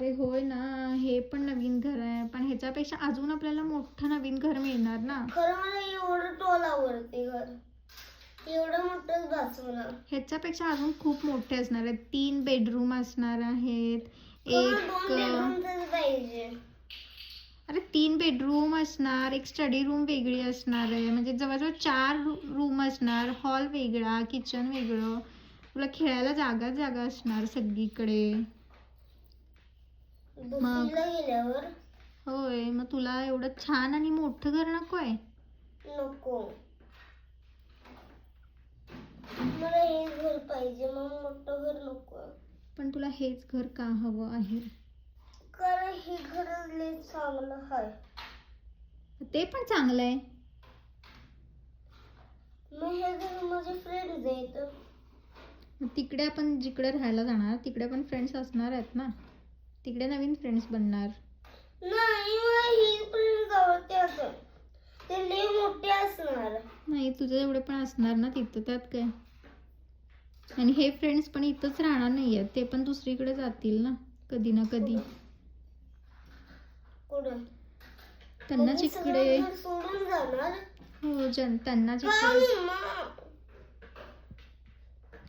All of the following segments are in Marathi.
अरे होय ना हे पण नवीन घर आहे. पण ह्याच्यापेक्षा अजून आपल्याला मोठं नवीन घर मिळणार ना. खरं मला एवढं टॉल आवडते घर. एवढं मोठंच ह्याच्यापेक्षा अजून खूप मोठे असणार आहेत. तीन बेडरूम असणार आहेत. मला एक पाहिजे. अरे तीन बेडरूम असणार एक स्टडी रूम वेगळी असणार आहे. म्हणजे जवळजवळ चार रूम असणार. हॉल वेगळा किचन वेगळं. तुला खेळायला जागा जागा असणार सगळीकडे. गेल्यावर? होय मग तुला एवढं छान आणि मोठं घर नको आहे? नको. मला हे घर पाहिजे मग मोठं घर नको. पण तुला हेच घर का हवं आहे? कारण हे घर लय चांगलं आहे. ते पण चांगलं आहे. मग हे घर माझे फ्रेंड्स आहेत. मग तिकडे आपण जिकडे राहायला जाणार तिकडे पण फ्रेंड्स असणार आहेत ना? तिकडे नवीन फ्रेंड्स बनणार. नाही मला ही असं. ते मोठे असणार. नाही तुझे एवढे पण असणार ना तिथं त्यात काय? आणि हे फ्रेंड्स पण इथंच राहणार नाही आहेत ते पण दुसरीकडे जातील ना कधी ना कधी. कुठं? त्यांना जिकडे सगळं घर सोडून जाणार. हो जन त्यांना जिकडे मम्मा.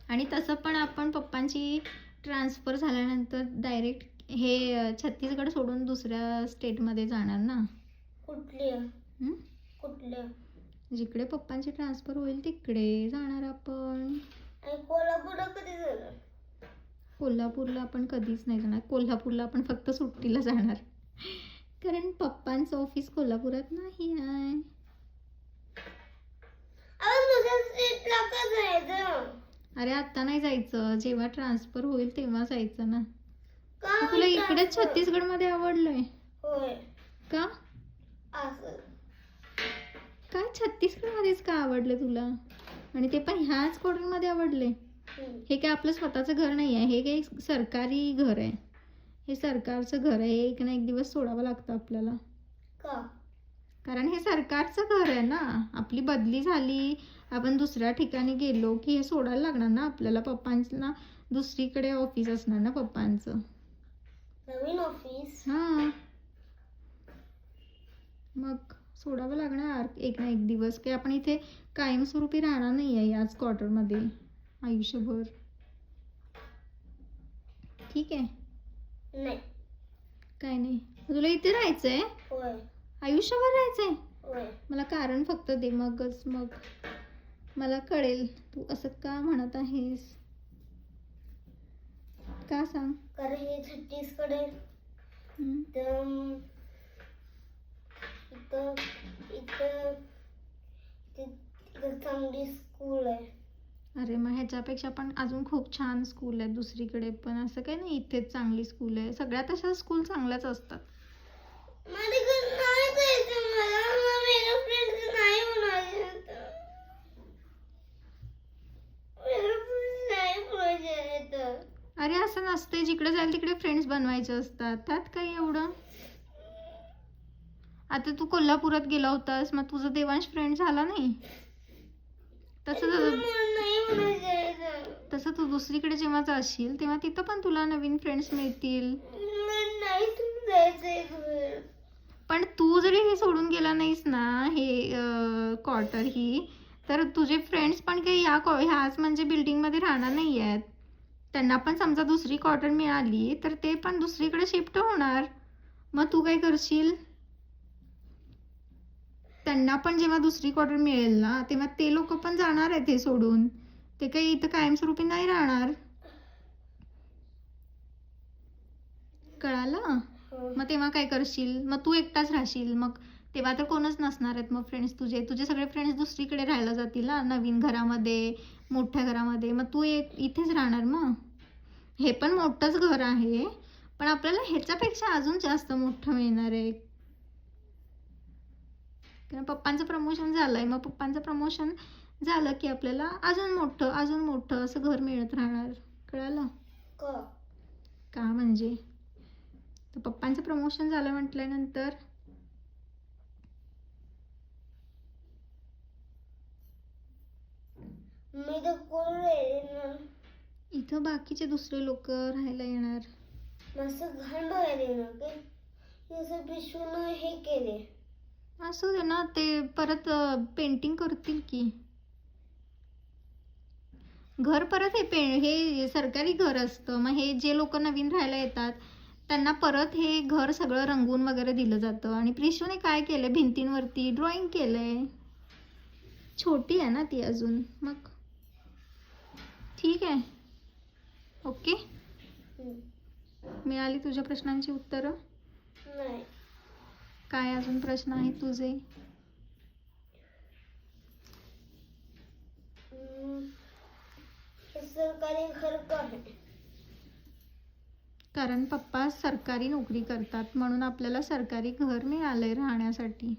आणि तसं पण आपण पप्पांची ट्रान्सफर झाल्यानंतर डायरेक्ट हे छत्तीसगड सोडून दुसऱ्या स्टेटमध्ये जाणार ना? कुठल्या हं? कुठल्या जिकडे पप्पांची ट्रान्सफर होईल तिकडे जाणार आपण. आणि कोल्हापूरला कधी झालं कोल्हापूरला आपण कधीच नाही जाणार. कोल्हापूरला आपण फक्त सुट्टीला जाणार. कारण पप्पांचं ऑफिस कोल्हापुरात नाही आहे. स्टेटला का जायचं. अरे आता नाही जायचं. जेव्हा ट्रान्सफर होईल तेव्हा जायचं ना. मग तुला म्हणता इकडेच असं? छत्तीसगडमध्ये आवडलंय. होय. का? असं. काय छत्तीसगडमध्येच का आवडलं तुला? आणि ते पण ह्याच क्वार्टरमध्ये आवडले हम्म. हे काय आपलं स्वतःचं घर नाही आहे हे काही सरकारी घर आहे. हे सरकारचं घर आहे एक ना एक दिवस सोडावं लागतं आपल्याला. का? कारण हे सरकारचं घर आहे ना. आपली बदली झाली आपण दुसऱ्या ठिकाणी गेलो की हे सोडायला लागणार ना आपल्याला पप्पांना. दुसरीकडे ऑफिस असणार ना पप्पांचं. नवीन ऑफिस हां. मग सोडावं लागणार एक ना एक दिवस की आपण इथे कायमस्वरूपी राहणार नाही आहे याच क्वार्टरमध्ये आयुष्यभर. ठीक आहे? नाही. काय नाही. तुला इथे राहायचं आहे होय. आयुष्यभर राहायचं आहे होय. मला कारण फक्त दे मगच मग. मला कळेल तू असं का म्हणत आहेस? का सांग? कारण हे छत्तीसकडे? इथं इथं इथं ति- इथं चांगली स्कूल आहे. अरे मग ह्याच्यापेक्षा पण अजून खूप छान स्कूल आहेत दुसरीकडे. पण असं काही नाही इथेच चांगली स्कूल आहे. सगळ्यात अशा स्कूल चांगल्याच असतात. माझ्याकडे नाही जायचं मला मला वेगळ्या फ्रेंड्स नाही म्हणायचं वेगळ्या friends नाही म्हणायचं अरे असं नसते जिकडे जाईल तिकडे फ्रेंड्स बनवायचे असतात. त्यात काही एवढं? आता तू कोल्हापुरात गेला होतास मग तुझा देवांश फ्रेंड झाला नाही? तसं तसं तू दुसरीकडे जेव्हा जाशील तेव्हा तिथं पण तुला नवीन फ्रेंड्स मिळतील. पण तू जरी हे सोडून गेला नाहीस ना हे क्वार्टर ही तर तुझे फ्रेंड्स पण काही या कॉ ह्याच म्हणजे बिल्डिंगमध्ये राहणार नाही आहेत त्यांना पण समजा दुसरी क्वार्टर मिळाली तर ते पण दुसरीकडे शिफ्ट होणार. मग तू काय करशील? त्यांना पण जेव्हा दुसरी क्वार्टर मिळेल ना तेव्हा ते लोक पण जाणार आहेत हे सोडून. ते काही इथं कायमस्वरूपी नाही राहणार. कळालं? हो. मग तेव्हा काय करशील? मग तू एकटाच राहशील. मग तेव्हा तर कोणच नसणार आहेत मग फ्रेंड्स तुझे. तुझे सगळे फ्रेंड्स दुसरीकडे राहायला जातील ना नवीन घरामध्ये मोठ्या घरामध्ये. मग तू एक इथेच राहणार मग. हे पण मोठंच घर आहे पण आपल्याला ह्याच्यापेक्षा अजून जास्त मोठं मिळणार आहे. कारण पप्पांचं प्रमोशन झालंय. मग पप्पांचं प्रमोशन झालं की आपल्याला अजून मोठं अजून मोठं असं घर मिळत राहणार. कळालं? का. का म्हणजे? तर पप्पांचं प्रमोशन झालं म्हटल्यानंतर मी तर कोण राहिले ना? इथं बाकीचे दुसरे लोक राहायला येणार. मस्त घाण बघायला येणार काय? जसं पिशून हे केले. असू दे ना ते परत पेंटिंग करतील की. घर परत हे पे हे सरकारी घर असतं. मग हे जे लोक नवीन राहायला येतात त्यांना परत हे घर सगळं रंगवून वगैरे दिलं जातं. आणि प्रिशूने काय केलं भिंतींवरती ड्रॉइंग केलंय. छोटी आहे ना ती अजून. मग ठीक आहे. ओके. मिळाली तुझ्या प्रश्नांची उत्तरं? नाही. काय अजून प्रश्न आहेत तुझे? हम्म. सरकारी घर का आहे. कारण पप्पा सरकारी नोकरी करतात म्हणून आपल्याला सरकारी घर मिळालंय राहण्यासाठी.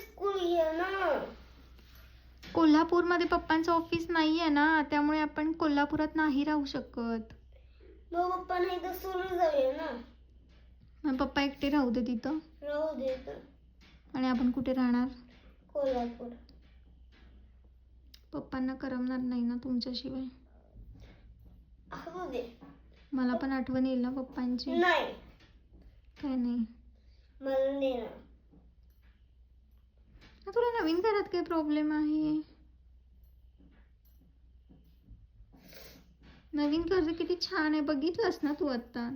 स्कूल घ्या ना. कोल्हापूरमध्ये पप्पांचं ऑफिस नाही आहे ना त्यामुळे आपण कोल्हापुरात नाही राहू शकत. मग पप्पांना इथं सोडून जाऊया ना. मग पप्पा एकटे राहू दे तिथं. राहू दे तर आणि आपण कुठे राहणार? कोल्हापूर. पप्पांना करमणार नाही ना तुमच्याशिवाय. असू दे. मला पण आठवण येईल ना पप्पांची. नाही. काय नाही. मला देणार ना तुला नवीन घरात काय प्रॉब्लेम आहे? नवीन घर किती छान आहे. बघितलंस ना तू आता.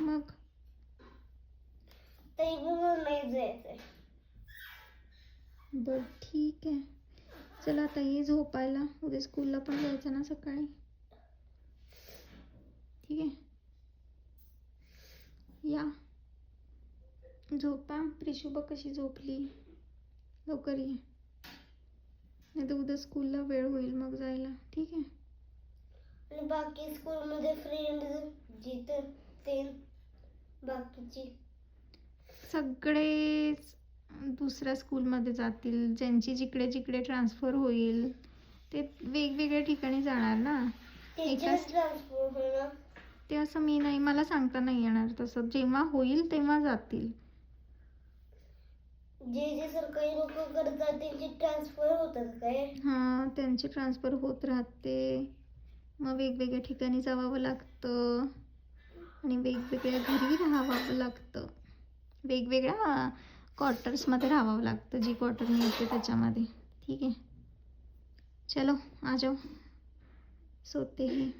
मग? बर ठीक आहे. चला आता ये झोपायला. उद्या स्कूलला पण जायचं ना सकाळी. ठीक आहे? या. झोपा. प्रिशुबा कशी झोपली? लवकर ये. नाही तर उद्या स्कूलला वेळ होईल मग जायला. ठीक आहे? आणि बाकी स्कूलमध्ये फ्रेंड जिथं ते बाकीची. सगळेच दुसऱ्या स्कूलमध्ये जातील. ज्यांची जिकडे जिकडे ट्रान्सफर होईल ते वेगवेगळ्या ठिकाणी जाणार ना. टीचर एकाच- ट्रान्सफर होणार. ते असं मी नाही मला सांगता नाही येणार तसं. जेव्हा होईल तेव्हा जातील. जे जे सरकारी लोक करतात त्यांची ट्रान्सफर होतात काय? हां त्यांची ट्रान्सफर होत राहते. मग वेगवेगळ्या ठिकाणी जावावं लागतं. आणि वेगवेगळ्या घरी राहावं लागतं. वेगवेगळ्या क्वार्टर्समध्ये राहावं लागतं. जी क्वार्टर मिळते त्याच्यामध्ये. ठीक आहे. चलो आ जाओ सोते ही.